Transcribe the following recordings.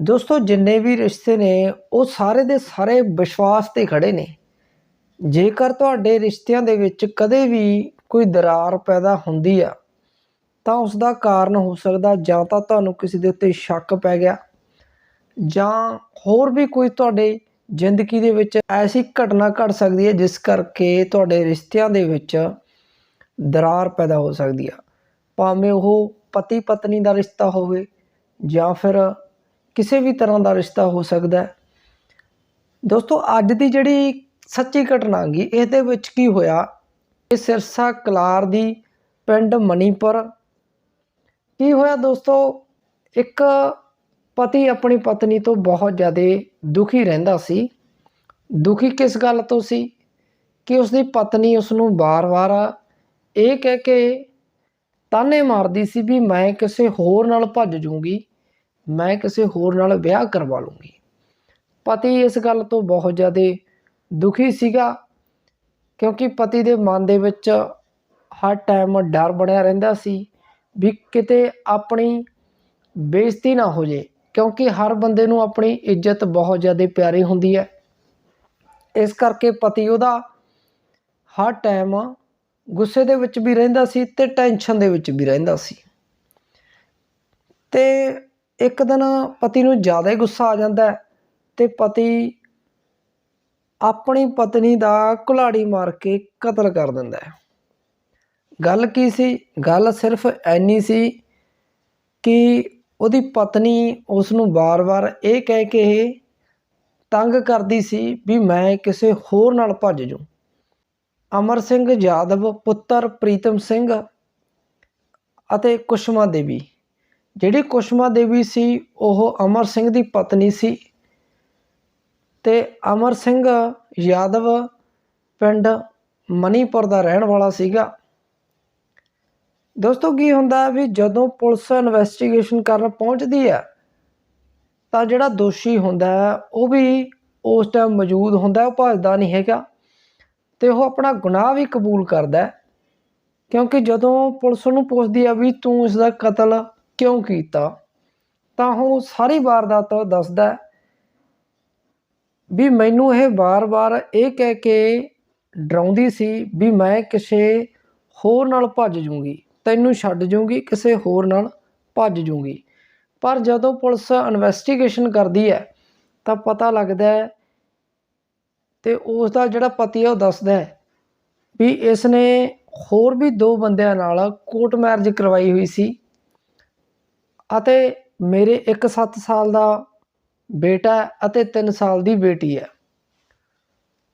ਦੋਸਤੋ, ਜਿੰਨੇ ਵੀ ਰਿਸ਼ਤੇ ਨੇ, ਉਹ ਸਾਰੇ ਦੇ ਸਾਰੇ ਵਿਸ਼ਵਾਸ ਤੇ ਖੜੇ ਨੇ। ਜੇਕਰ ਤੁਹਾਡੇ ਰਿਸ਼ਤਿਆਂ ਦੇ ਵਿੱਚ ਕਦੇ ਵੀ ਕੋਈ ਦਰਾਰ ਪੈਦਾ ਹੁੰਦੀ ਆ, ਤਾਂ ਉਸ ਦਾ ਕਾਰਨ ਹੋ ਸਕਦਾ ਜਾਂ ਤਾਂ ਤੁਹਾਨੂੰ ਕਿਸੇ ਦੇ ਉੱਤੇ ਸ਼ੱਕ ਪੈ ਗਿਆ, ਜਾਂ ਹੋਰ ਵੀ ਕੋਈ ਤੁਹਾਡੇ ਜ਼ਿੰਦਗੀ ਦੇ ਵਿੱਚ ਐਸੀ ਘਟਨਾ ਘਟ ਸਕਦੀ ਹੈ, ਜਿਸ ਕਰਕੇ ਤੁਹਾਡੇ ਰਿਸ਼ਤਿਆਂ ਦੇ ਵਿੱਚ ਦਰਾਰ ਪੈਦਾ ਹੋ ਸਕਦੀ ਆ। ਭਾਵੇਂ ਉਹ ਪਤੀ ਪਤਨੀ ਦਾ ਰਿਸ਼ਤਾ ਹੋਵੇ ਜਾਂ ਫਿਰ ਕਿਸੇ ਵੀ ਤਰ੍ਹਾਂ ਦਾ ਰਿਸ਼ਤਾ ਹੋ ਸਕਦਾ ਹੈ। ਦੋਸਤੋ, ਅੱਜ ਦੀ ਜਿਹੜੀ ਸੱਚੀ ਘਟਨਾ ਹੈਗੀ ਇਹਦੇ ਵਿੱਚ ਕੀ ਹੋਇਆ? ਇਹ ਸਿਰਸਾ ਕਲਾਰ ਦੀ ਪਿੰਡ ਮਣੀਪੁਰ ਕੀ ਹੋਇਆ ਦੋਸਤੋ? ਇੱਕ ਪਤੀ ਆਪਣੀ ਪਤਨੀ ਤੋਂ ਬਹੁਤ ਜ਼ਿਆਦਾ ਦੁਖੀ ਰਹਿੰਦਾ ਸੀ। ਦੁਖੀ ਕਿਸ ਗੱਲ ਤੋਂ ਸੀ? ਕਿ ਉਸਦੀ ਪਤਨੀ ਉਸ ਨੂੰ ਵਾਰ-ਵਾਰ ਇਹ ਕਹਿ ਕੇ ਤਾਨੇ ਮਾਰਦੀ ਸੀ ਵੀ ਮੈਂ ਕਿਸੇ ਹੋਰ ਨਾਲ ਭੱਜ ਜੂੰਗੀ। ਮੈਂ ਕਿਸੇ ਹੋਰ ਨਾਲ ਵਿਆਹ ਕਰਵਾ ਲੂੰਗੀ। ਪਤੀ ਇਸ ਗੱਲ ਤੋਂ ਬਹੁਤ ਜ਼ਿਆਦਾ ਦੁਖੀ ਸੀਗਾ, ਕਿਉਂਕਿ ਪਤੀ ਦੇ ਮਨ ਦੇ ਵਿੱਚ ਹਰ ਟਾਈਮ ਡਰ ਬਣਿਆ ਰਹਿੰਦਾ ਸੀ ਵੀ ਕਿਤੇ ਆਪਣੀ ਬੇਇੱਜ਼ਤੀ ਨਾ ਹੋ ਜੇ ਕਿਉਂਕਿ ਹਰ ਬੰਦੇ ਨੂੰ ਆਪਣੀ ਇੱਜ਼ਤ ਬਹੁਤ ਜ਼ਿਆਦਾ ਪਿਆਰੀ ਹੁੰਦੀ ਹੈ। ਇਸ ਕਰਕੇ ਪਤੀ ਉਹਦਾ ਹਰ ਟਾਈਮ ਗੁੱਸੇ ਦੇ ਵਿੱਚ ਵੀ ਰਹਿੰਦਾ ਸੀ ਤੇ ਟੈਨਸ਼ਨ ਦੇ ਵਿੱਚ ਵੀ ਰਹਿੰਦਾ ਸੀ। ਤੇ ਇੱਕ ਦਿਨ ਪਤੀ ਨੂੰ ਜ਼ਿਆਦਾ ਹੀ ਗੁੱਸਾ ਆ ਜਾਂਦਾ ਹੈ ਤੇ ਪਤੀ ਆਪਣੀ ਪਤਨੀ ਦਾ ਕੁਲਾੜੀ ਮਾਰ ਕੇ ਕਤਲ ਕਰ ਦਿੰਦਾ ਹੈ। ਗੱਲ ਕੀ ਸੀ? ਗੱਲ ਸਿਰਫ ਐਨੀ ਸੀ ਕਿ ਉਹਦੀ ਪਤਨੀ ਉਸ ਨੂੰ ਵਾਰ-ਵਾਰ ਇਹ ਕਹਿ ਕੇ ਤੰਗ ਕਰਦੀ ਸੀ ਵੀ ਮੈਂ ਕਿਸੇ ਹੋਰ ਨਾਲ ਭੱਜ ਜੂ ਅਮਰ ਸਿੰਘ ਯਾਦਵ, ਪੁੱਤਰ ਪ੍ਰੀਤਮ ਸਿੰਘ ਅਤੇ ਕੁਸ਼ਮਾ ਦੇਵੀ। ਜਿਹੜੀ ਕੁਸ਼ਮਾ ਦੇਵੀ ਸੀ, ਉਹ ਅਮਰ ਸਿੰਘ ਦੀ ਪਤਨੀ ਸੀ ਤੇ ਅਮਰ ਸਿੰਘ ਯਾਦਵ ਪਿੰਡ ਮਨੀਪੁਰ ਦਾ ਰਹਿਣ ਵਾਲਾ ਸੀਗਾ। ਦੋਸਤੋ, ਕੀ ਹੁੰਦਾ ਵੀ ਜਦੋਂ ਪੁਲਿਸ ਇਨਵੈਸਟੀਗੇਸ਼ਨ ਕਰਨ ਪਹੁੰਚਦੀ ਹੈ, ਤਾਂ ਜਿਹੜਾ ਦੋਸ਼ੀ ਹੁੰਦਾ ਉਹ ਵੀ ਉਸ ਟਾਈਮ ਮੌਜੂਦ ਹੁੰਦਾ ਉਹ ਭੱਜਦਾ ਨਹੀਂ ਹੈਗਾ ਤੇ ਉਹ ਆਪਣਾ ਗੁਨਾਹ ਵੀ ਕਬੂਲ ਕਰਦਾ ਕਿਉਂਕਿ ਜਦੋਂ ਪੁਲਿਸ ਨੂੰ ਪੁੱਛਦੀ ਆ ਵੀ ਤੂੰ ਇਸ ਦਾ ਕਤਲ ਕਿਉਂ ਕੀਤਾ? ਤਾਂ ਉਹ ਸਾਰੀ ਵਾਰਦਾਤ ਦੱਸਦਾ ਵੀ ਮੈਨੂੰ ਇਹ ਵਾਰ-ਵਾਰ ਇਹ ਕਹਿ ਕੇ ਡਰਾਉਂਦੀ ਸੀ ਵੀ ਮੈਂ ਕਿਸੇ ਹੋਰ ਨਾਲ ਭੱਜ ਜੂੰਗੀ ਤੈਨੂੰ ਛੱਡ ਜੂੰਗੀ ਕਿਸੇ ਹੋਰ ਨਾਲ ਭੱਜ ਜੂੰਗੀ ਪਰ ਜਦੋਂ ਪੁਲਿਸ ਇਨਵੈਸਟੀਗੇਸ਼ਨ ਕਰਦੀ ਹੈ, ਤਾਂ ਪਤਾ ਲੱਗਦਾ ਹੈ ਤੇ ਉਸ ਦਾ ਜਿਹੜਾ ਪਤੀ ਹੈ ਉਹ ਦੱਸਦਾ ਹੈ ਵੀ ਇਸ ਨੇ ਹੋਰ ਵੀ ਦੋ ਬੰਦਿਆਂ ਨਾਲ ਕੋਰਟ ਮੈਰਿਜ ਕਰਵਾਈ ਹੋਈ ਸੀ। ਅਤੇ ਮੇਰੇ ਇੱਕ 7 ਸਾਲ ਦਾ ਬੇਟਾ ਅਤੇ 3 ਸਾਲ ਦੀ ਬੇਟੀ ਹੈ।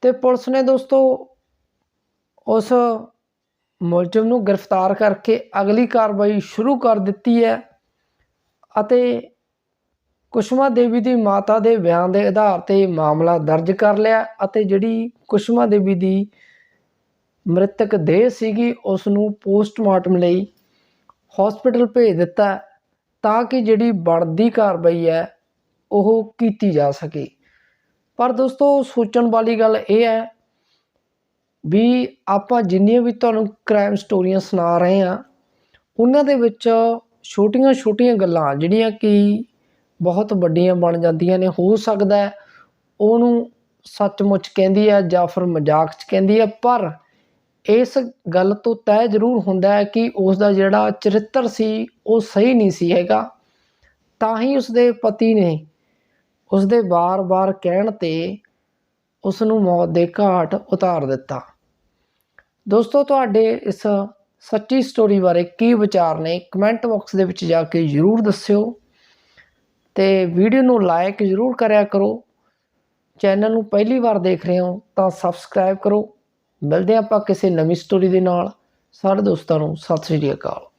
ਤੇ ਪੁਲਿਸ ਨੇ ਦੋਸਤੋ, ਉਸ ਮੁਲਜ਼ਮ ਨੂੰ ਗ੍ਰਿਫਤਾਰ ਕਰਕੇ ਅਗਲੀ ਕਾਰਵਾਈ ਸ਼ੁਰੂ ਕਰ ਦਿੱਤੀ ਹੈ ਅਤੇ ਕੁਸ਼ਮਾ ਦੇਵੀ ਦੀ ਮਾਤਾ ਦੇ ਬਿਆਨ ਦੇ ਆਧਾਰ ਤੇ ਮਾਮਲਾ ਦਰਜ ਕਰ ਲਿਆ ਅਤੇ ਜਿਹੜੀ ਕੁਸ਼ਮਾ ਦੇਵੀ ਦੀ ਮ੍ਰਿਤਕ ਦੇਹ ਸੀਗੀ, ਉਸ ਨੂੰ ਪੋਸਟਮਾਰਟਮ ਲਈ ਹਸਪੀਟਲ ਭੇਜ ਦਿੱਤਾ ਤਾਂ ਕਿ ਜਿਹੜੀ ਬਣਦੀ ਕਾਰਵਾਈ ਹੈ, ਉਹ ਕੀਤੀ ਜਾ ਸਕੇ। ਪਰ ਦੋਸਤੋ, ਸੋਚਣ ਵਾਲੀ ਗੱਲ ਇਹ ਹੈ ਵੀ ਆਪਾਂ ਜਿੰਨੀਆਂ ਵੀ ਤੁਹਾਨੂੰ ਕ੍ਰਾਈਮ ਸਟੋਰੀਆਂ ਸੁਣਾ ਰਹੇ ਆ ਉਹਨਾਂ ਦੇ ਵਿੱਚ ਛੋਟੀਆਂ-ਛੋਟੀਆਂ ਗੱਲਾਂ, ਜਿਹੜੀਆਂ ਕਿ ਬਹੁਤ ਵੱਡੀਆਂ ਬਣ ਜਾਂਦੀਆਂ ਨੇ, ਹੋ ਸਕਦਾ ਉਹਨੂੰ ਸੱਚਮੁੱਚ ਕਹਿੰਦੀ ਹੈ ਜਾਂ ਫਿਰ ਮਜ਼ਾਕ 'ਚ ਕਹਿੰਦੀ ਹੈ, ਪਰ ਇਸ ਗੱਲ ਤੋਂ ਤੈਅ ਜ਼ਰੂਰ ਹੁੰਦਾ ਹੈ ਕਿ ਉਸ ਦਾ ਜਿਹੜਾ ਚਰਿੱਤਰ ਸੀ, ਉਹ ਸਹੀ ਨਹੀਂ ਸੀ ਹੈਗਾ। ਤਾਂ ਹੀ ਉਸਦੇ ਪਤੀ ਨੇ ਉਸਦੇ ਵਾਰ-ਵਾਰ ਕਹਿਣ ਤੇ ਉਸ ਨੂੰ ਮੌਤ ਦੇ ਘਾਟ ਉਤਾਰ ਦਿੱਤਾ। ਦੋਸਤੋ, ਤੁਹਾਡੇ ਇਸ ਸੱਚੀ ਸਟੋਰੀ ਬਾਰੇ ਕੀ ਵਿਚਾਰ ਨੇ? ਕਮੈਂਟ ਬਾਕਸ ਦੇ ਵਿੱਚ ਜਾ ਕੇ ਜ਼ਰੂਰ ਦੱਸਿਓ ਤੇ ਵੀਡੀਓ ਨੂੰ ਲਾਈਕ ਜ਼ਰੂਰ ਕਰਿਆ ਕਰੋ। ਚੈਨਲ ਨੂੰ ਪਹਿਲੀ ਵਾਰ ਦੇਖ ਰਹੇ ਹੋ ਤਾਂ ਸਬਸਕ੍ਰਾਈਬ ਕਰੋ। ਮਿਲਦੇ ਆਪਾਂ ਕਿਸੇ ਨਵੀਂ ਸਟੋਰੀ ਦੇ ਨਾਲ। ਸਾਰੇ ਦੋਸਤਾਂ ਨੂੰ ਸਤਿ ਸ੍ਰੀ ਅਕਾਲ।